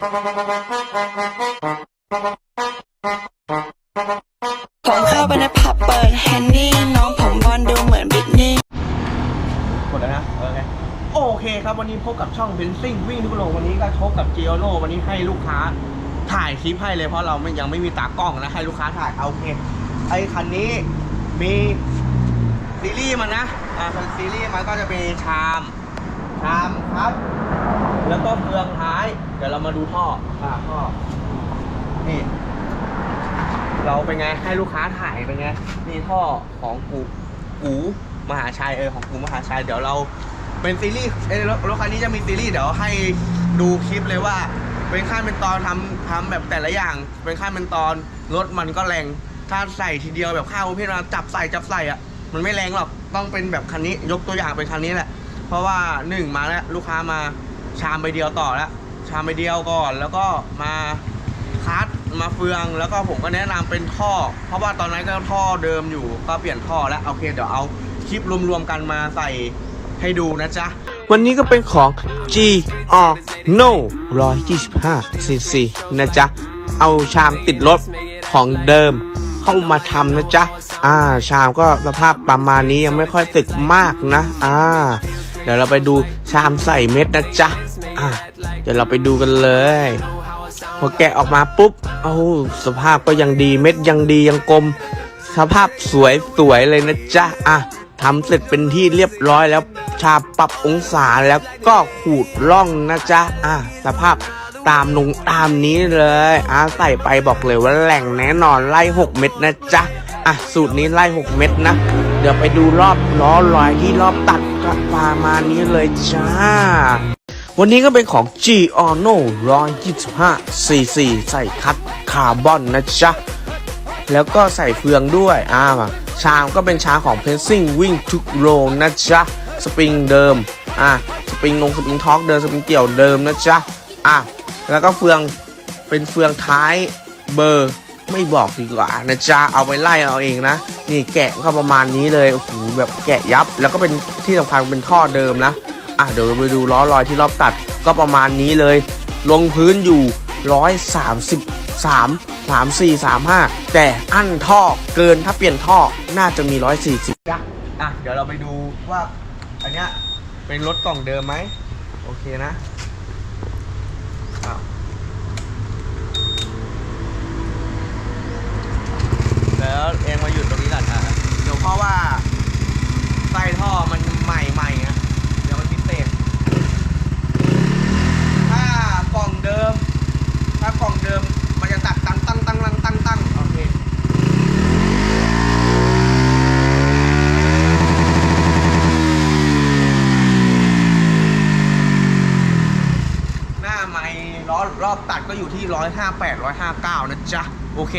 ผมเข้าไปในผับเปิดแฮนนี่น้องผมบอลดูเหมือนบิทนี่หมดแล้วนะโอเคโอเคครับวันนี้พบกับช่องเบนซิ่งวิ่งทุกโลวันนี้ก็ชกกับเจียโ o วันนี้ให้ลูกค้าถ่ายคลิปให้เลยเพราะเราไม่ยังไม่มีตากล้องนะให้ลูกค้าถ่ายเอาโอเคไอ้คันนี้มีซีรีส์มันนะอ่าคันซีรีส์มันก็จะเป็นชามชามครับ แล้วก็เฟืองท้าย เดี๋ยวเรามาดูท่ออ่าท่อนี่ เราเป็นไงให้ลูกค้าถ่ายเป็นไงนี่ท่อของกูกูมหาชัยเออของกูมหาชัยเดี๋ยวเราเป็นซีรีส์เออรถรถคันนี้จะมีซีรีส์เดี๋ยวให้ดูคลิปเลยว่า เป็นขั้นเป็นตอนทำทำแบบแต่ละอย่าง เป็นขั้นเป็นตอนรถมันก็แรงถ้าใส่ทีเดียวแบบข้าวพี่มาจับใส่จับใส่อะมันไม่แรงหรอกต้องเป็นแบบคันนี้ยกตัวอย่างเป็นคันนี้แหละ เพราะว่าหนึ่งมาแล้วลูกค้ามา ชามใบเดียวต่อแล้วชามใบเดียวก่อนแล้วก็มาคัดมาเฟืองแล้วก็ผมก็แนะนำเป็นท่อ เพราะว่าตอนนั้นก็ท่อเดิมอยู่ก็เปลี่ยนท่อแล้วโอเคเดี๋ยวเอาคลิปรวมๆกันมาใส่ให้ดูนะจ๊ะ วันนี้ก็เป็นของ G R No 125 cc นะจ๊ะ เอาชามติดรถของเดิมเข้ามาทำนะจ๊ะ อ่า ชามก็สภาพประมาณนี้ยังไม่ค่อยตึกมากนะ อ่า เดี๋ยวเราไปดูชามใส่เม็ดนะจ๊ะอ่าเดี๋ยวเราไปดูกันเลย พอแกะออกมาปุ๊บเอ้าสภาพก็ยังดีเม็ดยังดียังกลม สภาพสวยสวยเลยนะจ๊ะอะทำเสร็จเป็นที่เรียบร้อยแล้ว ชาปรับองศาแล้วก็ขูดร่องนะจ๊ะอะสภาพตามนงตามนี้เลยอะใส่ไปบอกเลยว่าแหล่งแน่นอนไล่6เม็ดนะจ๊ะ อะ สูตรนี้ไล่ 6 เม็ดนะ เดี๋ยวไปดูรอบล้อลอยที่รอบตัดก็ประมาณนี้เลยจ้า วันนี้ก็เป็นของ G Ono 125 cc ใส่คัดคาร์บอนนะจ๊ะ แล้วก็ใส่เฟืองด้วย อ่า ชามก็เป็นชามของ p a c i n g วิ่งทุกโรนะจ๊ะ สปริงเดิม อ่าสปริงลงสปริงท็อกเดิม สปริงเกี่ยวเดิมนะจ๊ะ อะ แล้วก็เฟืองเป็นเฟืองท้ายเบอร์ ไม่บอกดีกว่านะจ๊ะเอาไปไล่เอาเองนะ นี่แกะก็ประมาณนี้เลยโอ้โหแบบแกะยับ แล้วก็เป็นที่สำคัญเป็นท่อเดิมนะอะเดี๋ยวไปดูล้อลอยที่รอบตัดก็ประมาณนี้เลย ลงพื้นอยู่133 34 35แต่อั้นท่อเกินถ้าเปลี่ยนท่อน่าจะมี140อะเดี๋ยวเราไปดูว่าอันเนี้ยเป็นรถกล่องเดิมไหมโอเคนะอ้าวแล้ว เองมาหยุดตรงนี้ก่อนอะเดี๋ยวเพราะว่าไส้ท่อมันใหม่ใหม่นะเดี๋ยวมันพิเศษถ้ากล่องเดิม ถ้ากล่องเดิมมันจะตัดตั้งตั้งตั้งตั้งตั้งตั้งโอเคหน้าไม้ล้อรอบตัดก็อยู่ที่ 158 159 นะจ๊ะ โอเค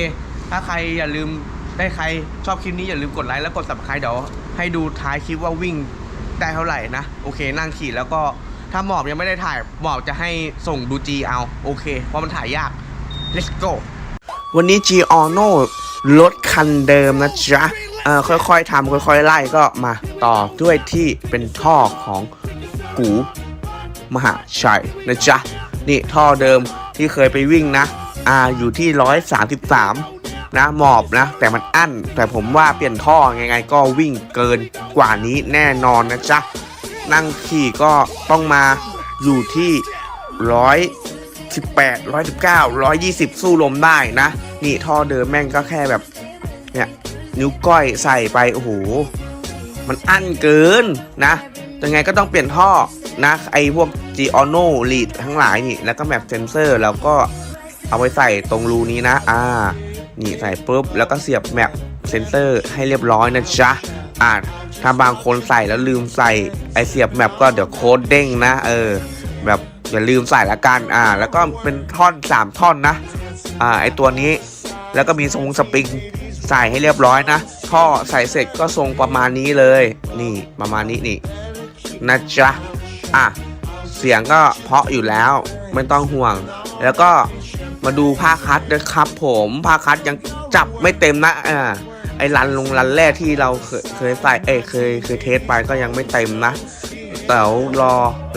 ถ้าใครอย่าลืม ได้ใครชอบคลิปนี้อย่าลืมกดไลค์แล้วกด subscribe เดี๋ยวให้ดูท้ายคลิปว่าวิ่งได้เท่าไหร่นะ โอเค นั่งขี่แล้วก็ถ้าหมอบยังไม่ได้ถ่ายหมอบจะให้ส่งดู G เอา โอเค เพราะมันถ่ายยาก let's go วันนี้ G Ono รถคันเดิมนะจ๊ะเออค่อยๆทำค่อยๆ ไล่ก็มาต่อด้วยที่เป็นท่อของกูมหาชัยนะจ๊ะ นี่ท่อเดิมที่เคยไปวิ่งนะ อ่าอยู่ที่ 133 นะ หมอบนะ แต่มันอั้น แต่ผมว่าเปลี่ยนท่อยังไงก็วิ่งเกินกว่านี้แน่นอนนะจ๊ะ นั่งขี่ก็ต้องมาอยู่ที่ร้อยสิบแปดร้อยสิบเก้าร้อยยี่สิบสู้ลมได้นะ นี่ท่อเดิมแม่งก็แค่แบบ เนี่ย นิ้วก้อยใส่ไป โอ้โห มันอั้นเกินนะยังไงก็ต้องเปลี่ยนท่อนะไอพวก g o n o lead ทั้งหลายนี่ แล้วก็แมปเซนเซอร์แล้วก็เอาไปใส่ตรงรูนี้นะ อ่า นี่ใส่ปุ๊บแล้วก็เสียบแมปเซนเซอร์ให้เรียบร้อยนะจ๊ะอ่าถ้าบางคนใส่แล้วลืมใส่ไอเสียบแมปก็เดี๋ยวโค้ดเด้งนะ เออ แบบอย่าลืมใส่ละกันอ่า แล้วก็เป็นท่อน3ท่อนนะ อ่าไอตัวนี้แล้วก็มีทรงสปริงใส่ให้เรียบร้อยนะท่อใส่เสร็จก็ทรงประมาณนี้เลย นี่ประมาณนี้นี่นะจ๊ะอะเสียงก็เพาะอยู่แล้วไม่ต้องห่วง แล้วก็ มาดูผ้าคัดด้วยครับ ผมผ้าคัดยังจับไม่เต็มนะอ่าไอ้รันลงรันแรกที่เราเคยเคยใส่เอ้เคยเคยเทสไปก็ยังไม่เต็มนะแต่รอ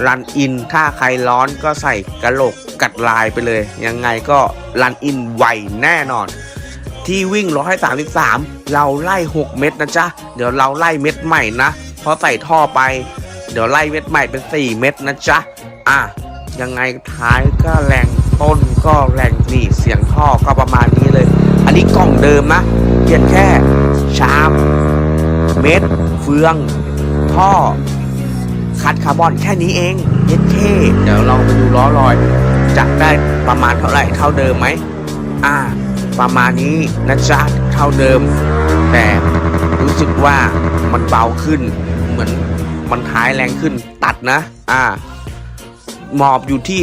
รันอินถ้าใครร้อนก็ใส่กระโหลกกัดลายไปเลย ยังไงก็รันอินไวแน่นอน ที่วิ่ง133เราไล่ 6 เม็ดนะจ๊ะ เดี๋ยวเราไล่เม็ดใหม่นะเพราะใส่ท่อไป เดี๋ยวไล่เม็ดใหม่เป็น 4 เม็ดนะจ๊ะอะ ยังไงท้ายก็แรงต้นก็แรงนี่เสียงท่อก็ประมาณนี้เลย อันนี้กล่องเดิมนะเปลี่ยนแค่ชามเม็ดเฟือง ท่อ คัดคาร์บอนแค่นี้เองเย็ดเท่เดี๋ยวเราไปดูล้อลอย จะได้ประมาณเท่าไหร่เท่าเดิมไหมอ่า ประมาณนี้นะจ๊ะเท่าเดิม แต่รู้สึกว่ามันเบาขึ้น เหมือนมันท้ายแรงขึ้นตัดนะ อ่า หมอบอยู่ที่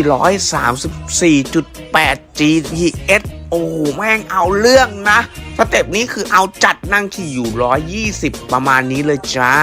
134.8 GTS โอ้แม่งเอาเรื่องนะ สเต็ปนี้คือเอาจัดนั่งขี่อยู่ 120 ประมาณนี้เลยจ้า